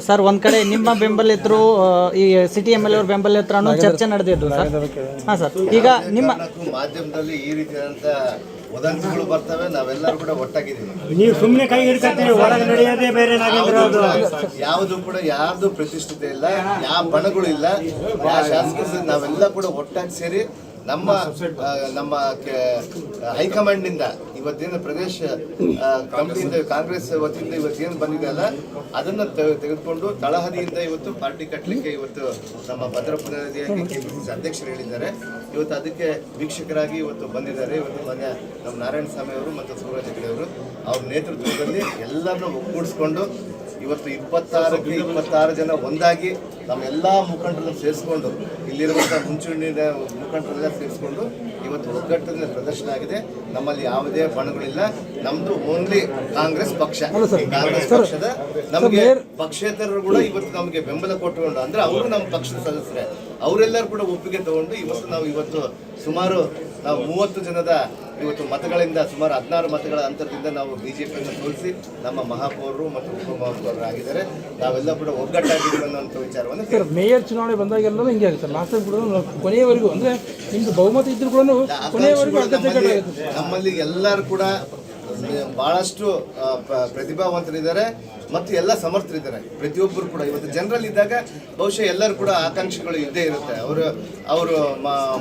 Sir ಒಂದ್ ಕಡೆ ನಿಮ್ಮ ಬೆಂಬಲಿತರು ಇದ್ರು ಈ ಸಿಟಿ ಎಂ ಎಲ್ ಅವ್ರ ಅನ್ನೋ ಚರ್ಚೆ ನಡೆದಿದ್ದು ಸರ್? ಹಾ ಸರ್ ಈಗ ನಿಮ್ಮ ಮಾಧ್ಯಮದಲ್ಲಿ ಈ ರೀತಿಯಾದಂತ ವದಂತಿಗಳು ಬರ್ತವೆ ನಾವೆಲ್ಲರೂ ಕೂಡ ಒಟ್ಟಾಗಿದ್ದೀವಿ. ನೀವು ಸುಮ್ಮನೆ ಕೈ ಹಿಡ್ಕೊತೀರಿ ಒಳಗೆ ನಡೆಯೋದೇ ಬೇರೆ ನಾಗೇಂದ್ರ ಯಾವುದು ಕೂಡ- ಯಾವುದು ಕೂಡ ಯಾರ್ದು ಪ್ರತಿಷ್ಠಿತ ಇಲ್ಲ ಯಾವ ಬಣಗಳು ಇಲ್ಲ ಯಾವ ಶಾಸಕರು ನಾವೆಲ್ಲ ಕೂಡ ಒಟ್ಟಾಗಿ ಸೇರಿ ನಮ್ಮ ನಮ್ಮ ಹೈಕಮಾಂಡ್ನಿಂದ ಇವತ್ತೇನು ಪ್ರದೇಶ ಕಮಿಟಿಯಿಂದ ಕಾಂಗ್ರೆಸ್ ವತಿಯಿಂದ ಇವತ್ತೇನು ಬಂದಿದೆ ಅಲ್ಲ, ಅದನ್ನ ತೆಗೆದುಕೊಂಡು ತಳಹದಿಯಿಂದ ಇವತ್ತು ಪಾರ್ಟಿ ಕಟ್ಟಲಿಕ್ಕೆ ಇವತ್ತು ನಮ್ಮ ಭದ್ರ ಪ್ರತಿನಿಧಿಯಾಗಿ ಕೆಪಿಸಿಸಿ ಅಧ್ಯಕ್ಷರು ಹೇಳಿದ್ದಾರೆ. ಇವತ್ತು ಅದಕ್ಕೆ ವೀಕ್ಷಕರಾಗಿ ಇವತ್ತು ಬಂದಿದ್ದಾರೆ. ಇವತ್ತು ಮೊನ್ನೆ ನಮ್ಮ ನಾರಾಯಣ ಸ್ವಾಮಿ ಅವರು ಮತ್ತು ಸೂರಜ್ ಹೆಗಡೆ ಅವರು. ಅವ್ರ ನೇತೃತ್ವದಲ್ಲಿ ಎಲ್ಲರನ್ನೂ ಒಗ್ಗೂಡಿಸ್ಕೊಂಡು ಇವತ್ತು ಇಪ್ಪತ್ತಾರಕ್ಕೆ ಇಪ್ಪತ್ತಾರು ಜನ ಒಂದಾಗಿ ನಮ್ಮೆಲ್ಲ ಮುಖಂಡರನ್ನು ಸೇರಿಸ್ಕೊಂಡು ಇಲ್ಲಿರುವಂಥ ಹುಂಚುಣ್ಣಿನ ಮುಖಂಡರೆಲ್ಲ ಸೇರಿಸ್ಕೊಂಡು ಇವತ್ತು ಒಗ್ಗಟ್ಟಿನ ಪ್ರದರ್ಶನ ಆಗಿದೆ. ನಮ್ಮಲ್ಲಿ ಯಾವುದೇ ಬಣಗಳಿಲ್ಲ. ನಮ್ದು ಓನ್ಲಿ ಕಾಂಗ್ರೆಸ್ ಪಕ್ಷ. ಕಾಂಗ್ರೆಸ್ ಪಕ್ಷದ ನಮಗೆ ಪಕ್ಷೇತರರು ಕೂಡ ಇವತ್ತು ನಮಗೆ ಬೆಂಬಲ ಕೊಟ್ಟುಕೊಂಡು ಅಂದ್ರೆ ಅವರು ನಮ್ಮ ಪಕ್ಷದ ಸದಸ್ಯರೇ. ಅವರೆಲ್ಲರೂ ಕೂಡ ಒಪ್ಪಿಗೆ ತಗೊಂಡು ಇವತ್ತು ನಾವು ಇವತ್ತು ಸುಮಾರು ನಾವು ಮೂವತ್ತು ಜನದ ಇವತ್ತು ಮತಗಳಿಂದ ಸುಮಾರು ಹದಿನಾರು ಮತಗಳ ಅಂತರದಿಂದ ನಾವು ಬಿಜೆಪಿಯನ್ನು ಸೋಲಿಸಿ ನಮ್ಮ ಮಹಾಪೌರರು ಮತ್ತು ಉಪಮಹಾಪೌರರು ಆಗಿದ್ದಾರೆ ನಾವೆಲ್ಲ ಕೂಡ ಒಗ್ಗಟ್ಟಾಗಿದ್ದೀವಿ ಅನ್ನೋಂಥ ವಿಚಾರವನ್ನು ಸರ್ ಮೇಯರ್ ಚುನಾವಣೆ ಬಂದಾಗೆಲ್ಲ ಹಿಂಗೆ ಆಗುತ್ತೆ. ಲಾಸ್ಟ್ ಕೂಡ ಕೊನೆಯವರೆಗೂ ಅಂದ್ರೆ ನಿಮ್ದು ಬಹುಮತ ಇದ್ರು ಕೂಡ ಕೊನೆಯವರೆಗೂ ನಮ್ಮಲ್ಲಿ ಎಲ್ಲರೂ ಕೂಡ ಪ- ಪ್ರತಿಭಾವಂತರಿದ್ದಾರೆ ಮತ್ತು ಎಲ್ಲ ಸಮರ್ಥರಿದ್ದಾರೆ. ಪ್ರತಿಯೊಬ್ಬರು ಕೂಡ ಇವತ್ತು ಜನರಲ್ಲಿ ಇದ್ದಾಗ ಬಹುಶಃ ಎಲ್ಲರೂ ಕೂಡ ಆಕಾಂಕ್ಷೆಗಳು ಇದ್ದೇ ಇರುತ್ತೆ. ಅವರು ಅವರು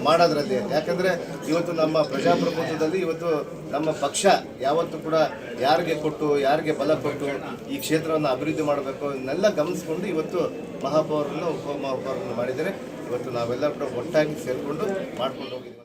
ಮಾಡೋದ್ರಲ್ಲಿ. ಯಾಕಂದರೆ ಇವತ್ತು ನಮ್ಮ ಪ್ರಜಾಪ್ರಭುತ್ವದಲ್ಲಿ ಇವತ್ತು ನಮ್ಮ ಪಕ್ಷ ಯಾವತ್ತೂ ಕೂಡ ಯಾರಿಗೆ ಕೊಟ್ಟು, ಯಾರಿಗೆ ಬಲ ಕೊಟ್ಟು ಈ ಕ್ಷೇತ್ರವನ್ನು ಅಭಿವೃದ್ಧಿ ಮಾಡಬೇಕು ಇದನ್ನೆಲ್ಲ ಗಮನಿಸ್ಕೊಂಡು ಇವತ್ತು ಮಹಾಪೌರನ್ನು ಉಪಮಹಾಪೌರನ್ನು ಮಾಡಿದರೆ ಇವತ್ತು ನಾವೆಲ್ಲರೂ ಕೂಡ ಒಟ್ಟಾಗಿ ಸೇರಿಕೊಂಡು ಮಾಡ್ಕೊಂಡು ಹೋಗಿದ್ದೀವಿ.